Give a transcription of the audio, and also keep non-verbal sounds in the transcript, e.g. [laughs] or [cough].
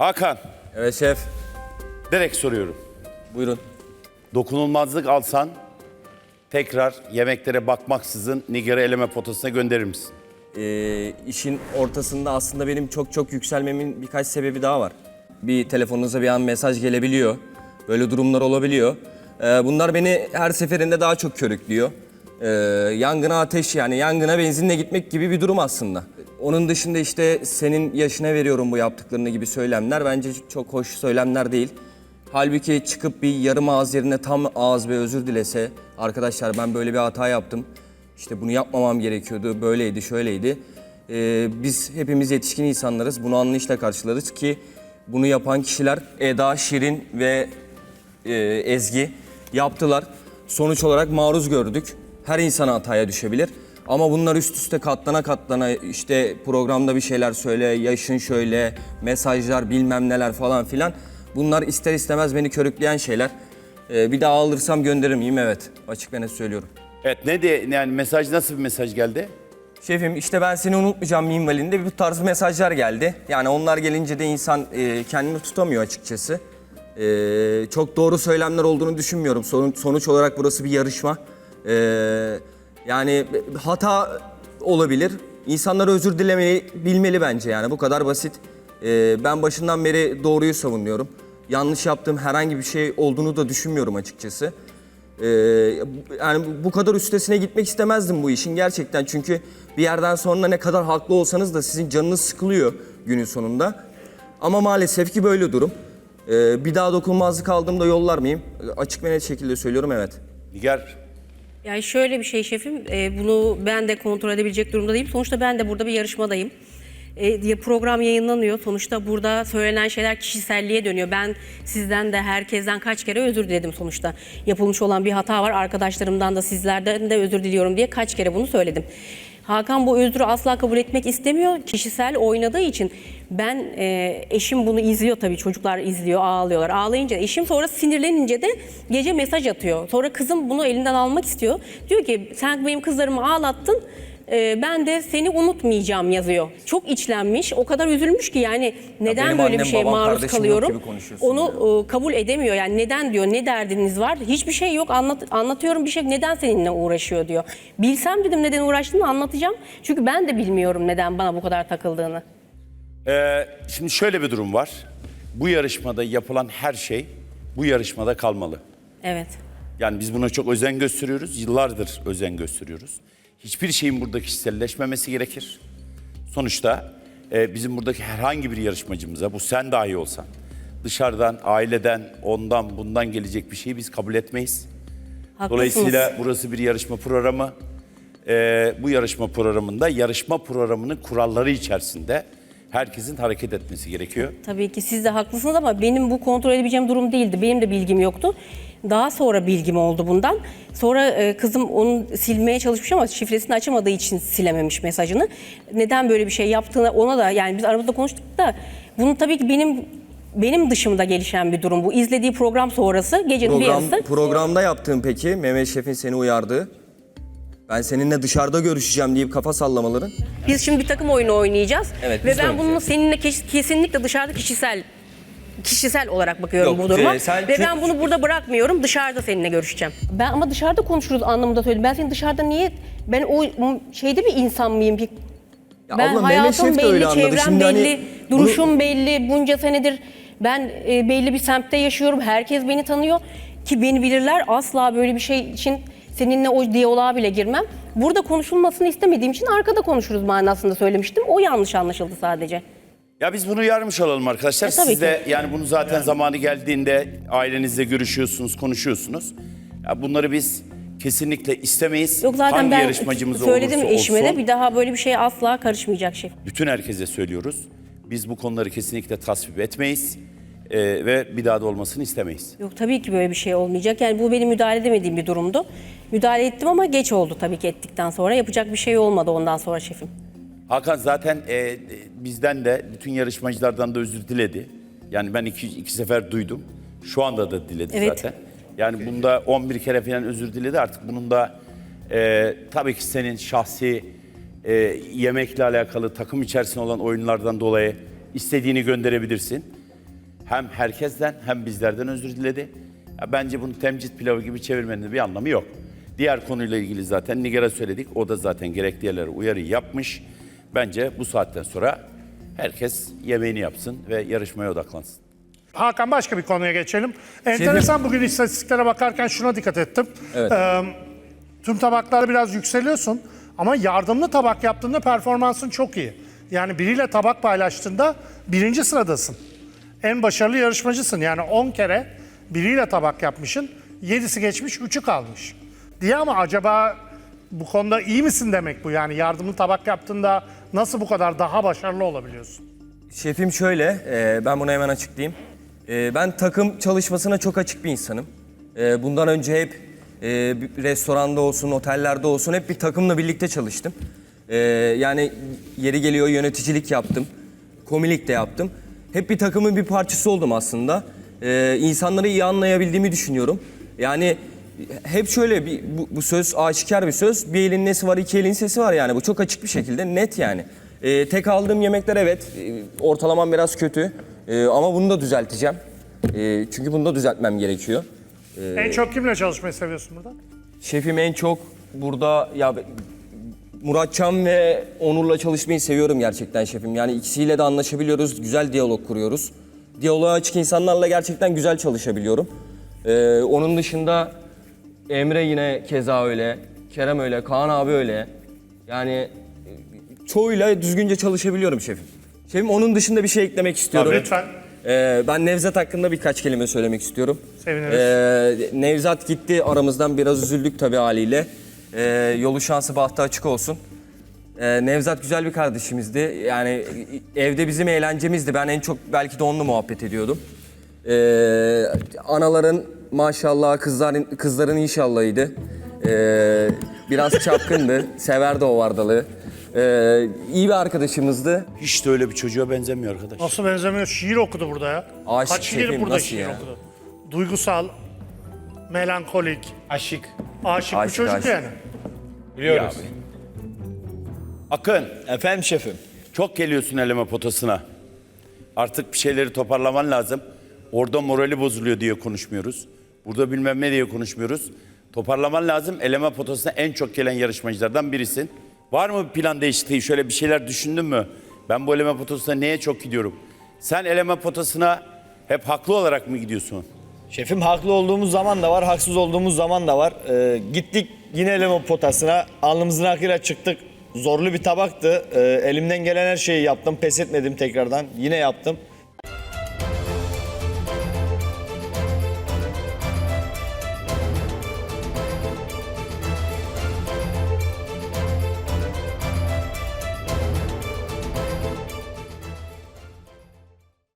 Hakan, Evet şef. direkt soruyorum. Buyurun. Dokunulmazlık alsan tekrar yemeklere bakmaksızın Nigar'ı eleme potasına gönderir misin? Ee, işin ortasında aslında benim çok çok yükselmemin birkaç sebebi daha var. Bir telefonunuza bir an mesaj gelebiliyor. Böyle durumlar olabiliyor. Ee, bunlar beni her seferinde daha çok körüklüyor. Ee, yangına ateş yani yangına benzinle gitmek gibi bir durum aslında. Onun dışında işte senin yaşına veriyorum bu yaptıklarını gibi söylemler bence çok hoş söylemler değil. Halbuki çıkıp bir yarım ağız yerine tam ağız ve özür dilese arkadaşlar ben böyle bir hata yaptım. İşte bunu yapmamam gerekiyordu, böyleydi, şöyleydi. Ee, biz hepimiz yetişkin insanlarız, bunu anlayışla karşılarız ki bunu yapan kişiler Eda, Şirin ve e, Ezgi yaptılar. Sonuç olarak maruz gördük. Her insan hataya düşebilir. Ama bunlar üst üste katlana katlana işte programda bir şeyler söyle, yaşın şöyle, mesajlar bilmem neler falan filan. Bunlar ister istemez beni körükleyen şeyler. Ee, bir daha alırsam gönderir miyim? Evet. Açık ve net söylüyorum. Evet ne de yani mesaj nasıl bir mesaj geldi? Şefim işte ben seni unutmayacağım minvalinde bu tarz mesajlar geldi. Yani onlar gelince de insan e, kendini tutamıyor açıkçası. E, çok doğru söylemler olduğunu düşünmüyorum. Sonuç, sonuç olarak burası bir yarışma. E, yani hata olabilir. İnsanlar özür dilemeyi bilmeli bence yani bu kadar basit. E, ben başından beri doğruyu savunuyorum. Yanlış yaptığım herhangi bir şey olduğunu da düşünmüyorum açıkçası. Ee, yani bu kadar üstesine gitmek istemezdim bu işin gerçekten. Çünkü bir yerden sonra ne kadar haklı olsanız da sizin canınız sıkılıyor günün sonunda. Ama maalesef ki böyle durum. Ee, bir daha dokunmazlık aldığımda yollar mıyım? Açık ve net şekilde söylüyorum evet. Nigar Yani şöyle bir şey şefim, e, bunu ben de kontrol edebilecek durumda değilim. Sonuçta ben de burada bir yarışmadayım. E, program yayınlanıyor. Sonuçta burada söylenen şeyler kişiselliğe dönüyor. Ben sizden de herkesten kaç kere özür diledim sonuçta. Yapılmış olan bir hata var. Arkadaşlarımdan da sizlerden de özür diliyorum diye kaç kere bunu söyledim. Hakan bu özrü asla kabul etmek istemiyor. Kişisel oynadığı için ben e, eşim bunu izliyor tabii çocuklar izliyor ağlıyorlar. Ağlayınca eşim sonra sinirlenince de gece mesaj atıyor. Sonra kızım bunu elinden almak istiyor. Diyor ki sen benim kızlarımı ağlattın. E, ben de seni unutmayacağım yazıyor. Çok içlenmiş, o kadar üzülmüş ki yani neden benim böyle annem, bir şeye babam, maruz kardeşim yok kalıyorum? gibi konuşuyorsun Onu e, kabul edemiyor. Yani neden diyor, ne derdiniz var? Hiçbir şey yok. Anlat, anlatıyorum bir şey. Neden seninle uğraşıyor diyor. Bilsem dedim neden uğraştığını anlatacağım. Çünkü ben de bilmiyorum neden bana bu kadar takıldığını. Ee, şimdi şöyle bir durum var. Bu yarışmada yapılan her şey bu yarışmada kalmalı. Evet. Yani biz buna çok özen gösteriyoruz. Yıllardır özen gösteriyoruz. Hiçbir şeyin burada kişiselleşmemesi gerekir. Sonuçta e, bizim buradaki herhangi bir yarışmacımıza, bu sen dahi olsan, dışarıdan, aileden, ondan, bundan gelecek bir şeyi biz kabul etmeyiz. Haklısınız. Dolayısıyla burası bir yarışma programı. Ee, bu yarışma programında yarışma programının kuralları içerisinde herkesin hareket etmesi gerekiyor. Tabii ki siz de haklısınız ama benim bu kontrol edebileceğim durum değildi. Benim de bilgim yoktu. Daha sonra bilgim oldu bundan. Sonra e, kızım onu silmeye çalışmış ama şifresini açamadığı için silememiş mesajını. Neden böyle bir şey yaptığını ona da yani biz aramızda konuştuk da bunu tabii ki benim benim dışımda gelişen bir durum bu. İzlediği program sonrası gecenin bir Program, yarısı programda yaptığın peki Mehmet Şef'in seni uyardığı. Ben seninle dışarıda görüşeceğim deyip kafa sallamaların. Biz şimdi bir takım oyunu oynayacağız. Evet, Ve biz de ben bunun oynayacağız. seninle kes- kesinlikle dışarıda kişisel kişisel olarak bakıyorum Yok, bu duruma. e, sen Ve çok- ben bunu burada bırakmıyorum. Dışarıda seninle görüşeceğim. Ben ama dışarıda konuşuruz anlamında söyledim. Ben seni dışarıda niye ben o m- şeyde bir insan mıyım? Bir, Ya ben abla, Mehmet hayatım Şef de belli, öyle anladı. çevrem Şimdi hani belli, bunu- duruşum belli. Bunca senedir ben e, belli bir semtte yaşıyorum. Herkes beni tanıyor ki beni bilirler. Asla böyle bir şey için seninle o diyaloğa bile girmem. Burada konuşulmasını istemediğim için arkada konuşuruz manasında söylemiştim. O yanlış anlaşıldı sadece. Ya biz bunu uyarmış olalım arkadaşlar. E, tabii Siz de ki. yani bunu zaten zamanı geldiğinde ailenizle görüşüyorsunuz, konuşuyorsunuz. Ya bunları biz kesinlikle istemeyiz. Yok zaten Hangi ben yarışmacımız söyledim olursa eşime olsun, de bir daha böyle bir şeye asla karışmayacak şef. bütün herkese söylüyoruz. Biz bu konuları kesinlikle tasvip etmeyiz ee, ve bir daha da olmasını istemeyiz. Yok tabii ki böyle bir şey olmayacak. Yani bu benim müdahale edemediğim bir durumdu. Müdahale ettim ama geç oldu tabii ki ettikten sonra. Yapacak bir şey olmadı ondan sonra şefim. Hakan zaten e, bizden de bütün yarışmacılardan da özür diledi. Yani ben iki, iki sefer duydum. Şu anda da diledi Evet. zaten. Yani bunda 11 kere falan özür diledi artık. Bunun da e, tabii ki senin şahsi e, yemekle alakalı takım içerisinde olan oyunlardan dolayı istediğini gönderebilirsin. hem herkesten hem bizlerden özür diledi. Ya bence bunu temcit pilavı gibi çevirmenin bir anlamı yok. Diğer konuyla ilgili zaten Nigar'a söyledik. O da zaten gerekli yerlere uyarı yapmış. Bence bu saatten sonra herkes yemeğini yapsın ve yarışmaya odaklansın. Hakan başka bir konuya geçelim. Enteresan bugün istatistiklere bakarken şuna dikkat ettim. Evet. Ee, tüm tabaklarda biraz yükseliyorsun ama yardımlı tabak yaptığında performansın çok iyi. Yani biriyle tabak paylaştığında birinci sıradasın. En başarılı yarışmacısın. Yani 10 kere biriyle tabak yapmışsın. 7'si geçmiş, 3'ü kalmış. Diye ama acaba bu konuda iyi misin demek bu? Yani yardımlı tabak yaptığında nasıl bu kadar daha başarılı olabiliyorsun? Şefim şöyle, e, ben bunu hemen açıklayayım. E, ben takım çalışmasına çok açık bir insanım. E, bundan önce hep e, restoranda olsun, otellerde olsun hep bir takımla birlikte çalıştım. E, yani yeri geliyor yöneticilik yaptım, komilik de yaptım. Hep bir takımın bir parçası oldum aslında. E, insanları iyi anlayabildiğimi düşünüyorum. Yani hep şöyle bir bu, bu söz aşikar bir söz. Bir elin nesi var, iki elin sesi var yani. Bu çok açık bir şekilde net yani. Ee, tek aldığım yemekler evet e, ortalamam biraz kötü. Ee, ama bunu da düzelteceğim. Ee, çünkü bunu da düzeltmem gerekiyor. En çok kimle çalışmayı seviyorsun burada? Şefim en çok burada ya Muratcan ve Onur'la çalışmayı seviyorum gerçekten şefim. Yani ikisiyle de anlaşabiliyoruz, güzel diyalog kuruyoruz. Diyaloğa açık insanlarla gerçekten güzel çalışabiliyorum. Ee, onun dışında Emre yine keza öyle, Kerem öyle, Kaan abi öyle. Yani çoğuyla düzgünce çalışabiliyorum şefim. Şefim onun dışında bir şey eklemek istiyorum. Lütfen. Ee, ben Nevzat hakkında birkaç kelime söylemek istiyorum. Seviniriz. Ee, Nevzat gitti aramızdan biraz üzüldük tabii haliyle. Ee, yolu şansı bahtı açık olsun. Ee, Nevzat güzel bir kardeşimizdi. Yani evde bizim eğlencemizdi. Ben en çok belki de onunla muhabbet ediyordum. Ee, anaların maşallah kızların kızların inşallahıydı. Ee, biraz çapkındı. [laughs] Severdi o vardalığı. Ee, iyi bir arkadaşımızdı. Hiç de öyle bir çocuğa benzemiyor arkadaş. Nasıl benzemiyor? Şiir okudu burada ya. Aşık Kaç şiir şefim, burada nasıl şiir ya? okudu. Duygusal, melankolik, Aşık. aşık, bir Aşık, çocuk aşık. yani. Biliyoruz. Akın, Efendim şefim. çok geliyorsun eleme potasına. Artık bir şeyleri toparlaman lazım. Orada morali bozuluyor diye konuşmuyoruz. Burada bilmem ne diye konuşmuyoruz. Toparlaman lazım. Eleme potasına en çok gelen yarışmacılardan birisin. Var mı plan değişikliği? Şöyle bir şeyler düşündün mü? Ben bu eleme potasına neye çok gidiyorum? Sen eleme potasına hep haklı olarak mı gidiyorsun? Şefim haklı olduğumuz zaman da var, haksız olduğumuz zaman da var. Ee, gittik yine lemon potasına, alnımızın akıyla çıktık. Zorlu bir tabaktı. Ee, elimden gelen her şeyi yaptım, pes etmedim tekrardan. Yine yaptım.